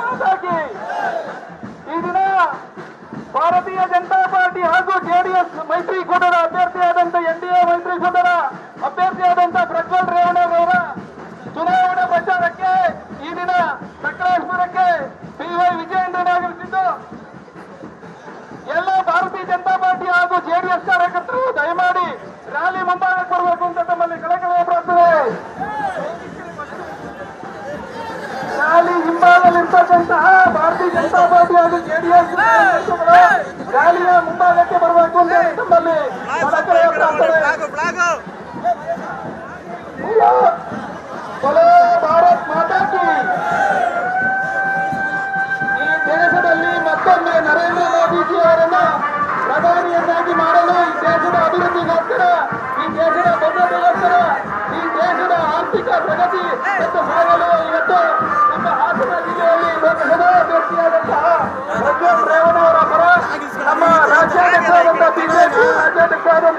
ಮಾತಾಗಿ ಈ ದಿನ ಭಾರತೀಯ ಜನತಾ ಪಾರ್ಟಿ ಹಾಗೂ ಜೆಡಿಎಸ್ ಮೈತ್ರಿಕೂಟದ ಅಭ್ಯರ್ಥಿಯಾದಂತ ಎನ್ ಡಿ ಎ ಮೈತ್ರಿಕೂಟದ ಅಭ್ಯರ್ಥಿಯಾದಂತ ಪ್ರಜ್ವಲ್ ರೇವಣ್ಣರವರ ಚುನಾವಣಾ ಪ್ರಚಾರಕ್ಕೆ ಈ ದಿನ ಸಕಲೇಶ್ವರಕ್ಕೆ ಪಿ ವೈ ವಿಜಯೇಂದ್ರನಾಗಲಿದ್ದು ಎಲ್ಲ ಭಾರತೀಯ ಜನತಾ ಪಾರ್ಟಿ ಹಾಗೂ ಜೆಡಿಎಸ್ ಕಾರ್ಯಕರ್ತರು ದಯಮಾಡಿ ರ್ಯಾಲಿ ಮುಂಭಾಗಕ್ಕೆ ಬರಬೇಕು ಅಂತ ತಮ್ಮಲ್ಲಿ ಕಳಕಳಿಯ ಪ್ರಾರ್ಥನೆ ರ್ಯಾಲಿ ಹಿಂಭಾಗದಲ್ಲಿರ್ತಕ್ಕಂತಹ ಭಾರತೀಯ ಜನತಾ ಪಾರ್ಟಿ ಹಾಗೂ ಜೆಡಿಎಸ್ ರ್ಯಾಲಿಯ ಮುಂಭಾಗಕ್ಕೆ ಬರಬೇಕು ಅಂತ ತಮ್ಮಲ್ಲಿ बोलो ಭಾರತ್ ಮಾತಾಡಿ ಈ ದೇಶದಲ್ಲಿ ಮತ್ತೊಮ್ಮೆ ನರೇಂದ್ರ ಮೋದಿಜಿ ಅವರನ್ನ ಪ್ರಧಾನಿಯನ್ನಾಗಿ ಮಾಡಲು ಈ ದೇಶದ ಅಭಿವೃದ್ಧಿಗೋಸ್ಕರ ಈ ದೇಶದ ಭದ್ರತೆಗೋಸ್ಕರ ಈ ದೇಶದ ಆರ್ಥಿಕ ಪ್ರಗತಿ ಮತ್ತು ಸಾಗಲು ಇವತ್ತು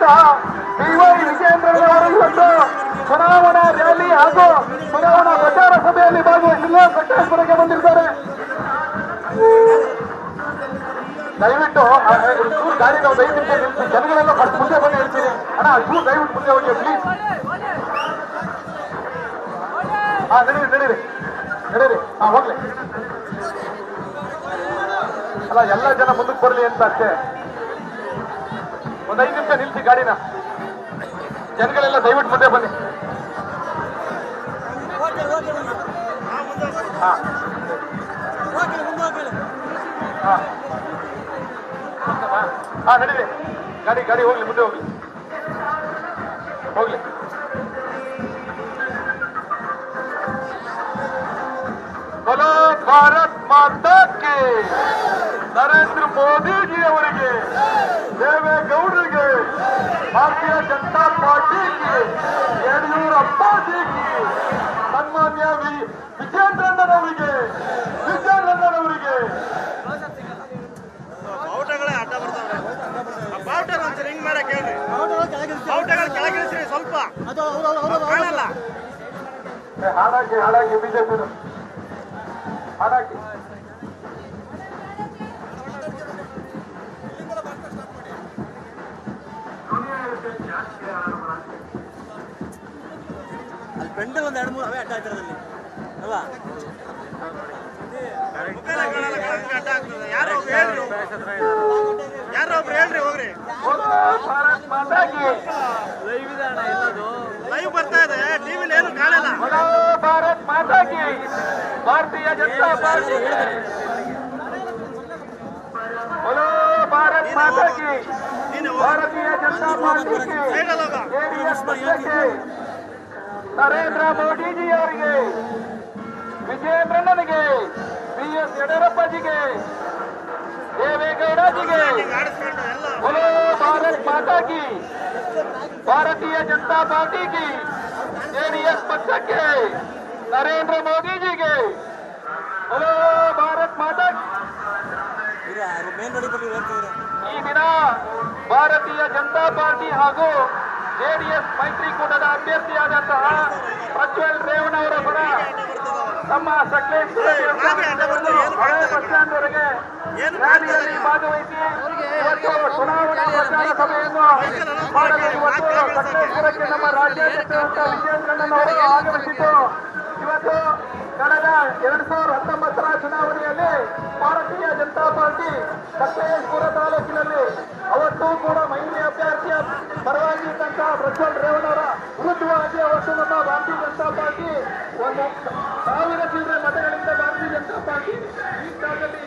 ರಾಜ್ಯಾಧ್ಯಕ್ಷರಾದಂತಹ ಪಿ ವೈ ವಿಜಯೇಂದ್ರರವರು ಇವತ್ತು ಚುನಾವಣಾ ರ್ಯಾಲಿ ಹಾಗೂ ಚುನಾವಣಾ ಪ್ರಚಾರ ಸಭೆಯಲ್ಲಿ ಭಾಗವಹಿಸಲು ಸಕಲೇಶ್ವರಕ್ಕೆ ಬಂದಿದ್ದಾರೆ. ದಯವಿಟ್ಟು ಚೂರು ಗಾಡಿ ನಾವು ದಯವಿಟ್ಟು ನಿಲ್ಲಿಸಿ ಜನಗಳೆಲ್ಲ ಫಸ್ಟ್ ಮುಂದೆ ಬಂದು ಹೇಳ್ತೀನಿ ಅಣ್ಣ ಚೂರು ದಯವಿಟ್ಟು ಮುಂದೆ ಹೋಗಿ ಪ್ಲೀಸ್ ಹಾ ನಡೀರಿ ನಡೀರಿ. ನಡೀರಿ. ಹಾ ಹೋಗ್ಲಿ. ಅಲ್ಲ, ಎಲ್ಲ ಜನ ಮುಂದಕ್ಕೆ ಬರಲಿ ಅಂತ ಅಷ್ಟೇ. ಒಂದ್ ಐದು ನಿಮಿಷ ನಿಲ್ಲಿಸಿ ಗಾಡಿನ ಜನಗಳೆಲ್ಲ ದಯವಿಟ್ಟು ಮುಂದೆ ಬನ್ನಿ ಹಾ ಹಾ ಹಾ ನಡೀರಿ ಗಾಡಿ ಗಾಡಿ ಹೋಗ್ಲಿ ಮುಂದೆ ಹೋಗ್ಲಿ ಹೋಗ್ಲಿ बोलो भारत माता के ನರೇಂದ್ರ ಮೋದಿಜಿ ಅವರಿಗೆ ದೇವೇಗೌಡರಿಗೆ ಭಾರತೀಯ ಜನತಾ ಪಾರ್ಟಿಗೆ ಯಡಿಯೂರಪ್ಪಜಿಗೆ ಸನ್ಮಾನ್ಯ ವಿ. ವಿಜೇಂದ್ರಣ್ಣನವರಿಗೆ ಅವರಿಗೆ ಬಾವುಟಗಳೇ ಅಡ್ಡ ಬರ್ತಾವ್ರೆ. ಆ ಬಾವುಟ ಒಂದ್ಸರಿ ಹಿಂಗ್ ಮಾಡಕ್ ಹೇಳ್ರಿ. ಬಾವುಟಗಳು ಕೆಳಗಿಳಿಸ್ರಿ ಸ್ವಲ್ಪ. ಕಾಣಲ್ಲ. ಬಿಜೆಪಿ ಹಾಡಾಕಿ. ಒಂದ್ ಎರಡು ಮೂರು ಅವೇ ಅಡ್ಡ ಹಾಕಿರೋದಲ್ಲಿ ಅಲ್ವಾ ಮುಖನೇ ಕಾಣಲ್ಲ ಕೆಳಗೆ ಅಡ್ಡ ಆಗ್ತದೆ ಯಾರೋ ಒಬ್ರು ಹೇಳ್ರಿ ಯಾರೋ ಒಬ್ರು ಹೇಳ್ರಿ ಹೋಗ್ರಿ बोलो ಭಾರತ್ ಮಾತಾ ಕಿ ಲೈವ್ ಬರ್ತಾ ಇದೆ ಟಿವಿಲಿ ಏನು ಕಾಣಲ್ಲ बोलो ಭಾರತ್ ಮಾತಾ ಕಿ ಭಾರತೀಯ ಜನತಾ ಪಾರ್ಟಿ बोलो ಭಾರತ್ ಮಾತಾ ಕಿ ನೀನು ಭಾರತೀಯ ಜನತಾ ಪಾರ್ಟಿ ನರೇಂದ್ರ ಮೋದಿಜಿಯವರಿಗೆ, ವಿಜಯೇಂದ್ರಣ್ಣನಿಗೆ ಬಿ ಎಸ್ ಯಡಿಯೂರಪ್ಪಜಿಗೆ, ದೇವೇಗೌಡಜಿಗೆ ಬಲೋ ಭಾರತ್ ಮಾತಾಕಿ, ಭಾರತೀಯ ಜನತಾ ಪಾರ್ಟಿಗೆ ಜೆಡಿಎಸ್ ಪಕ್ಷಕ್ಕೆ, ನರೇಂದ್ರ ಮೋದಿಜಿಗೆ, ಹಲೋ ಭಾರತ್ ಮಾತಾ ಈ ದಿನ ಭಾರತೀಯ ಜನತಾ ಪಾರ್ಟಿ ಹಾಗೂ ಜೆಡಿಎಸ್ ಮೈತ್ರಿಕೂಟದ ಅಭ್ಯರ್ಥಿಯಾದಂತಹ ಪ್ರಜ್ವಲ್ ರೇವಣ್ಣ ಅವರ ಪರ ನಮ್ಮ ಸಕಲೇಶ್ವರ ಹಳೆ ರ್ಯಾಲಿಯಲ್ಲಿ ಭಾಗವಹಿಸಿ ಇವತ್ತು ಚುನಾವಣಾ ಪ್ರಚಾರ ಸಭೆಯನ್ನು ಮಾಡಲು ಇವತ್ತು ಸಕಲೇಶ್ವರಕ್ಕೆ ನಮ್ಮ ರಾಜ್ಯ ವಿಜಯೇಂದ್ರಣ್ಣನವರು ಆಗಮಿಸಿದ್ದು ಇವತ್ತು ಕಳೆದ ಎರಡ್ ಸಾವಿರದ ಹತ್ತೊಂಬತ್ತರ ಚುನಾವಣೆಯಲ್ಲಿ ಭಾರತೀಯ ಜನತಾ ಪಾರ್ಟಿ ಸಕಲೇಶ್ಪುರ ಲಕ್ಷಗತ ಭಾರತೀಯ ಜನತಾ ಪಾರ್ಟಿ ಒಂದು ಸಾವಿರ ಚಿಲ್ಲರೆ ಮತಗಳಿಂದ ಭಾರತೀಯ ಜನತಾ ಪಾರ್ಟಿ ಈ ಸ್ಥಾನದಲ್ಲಿ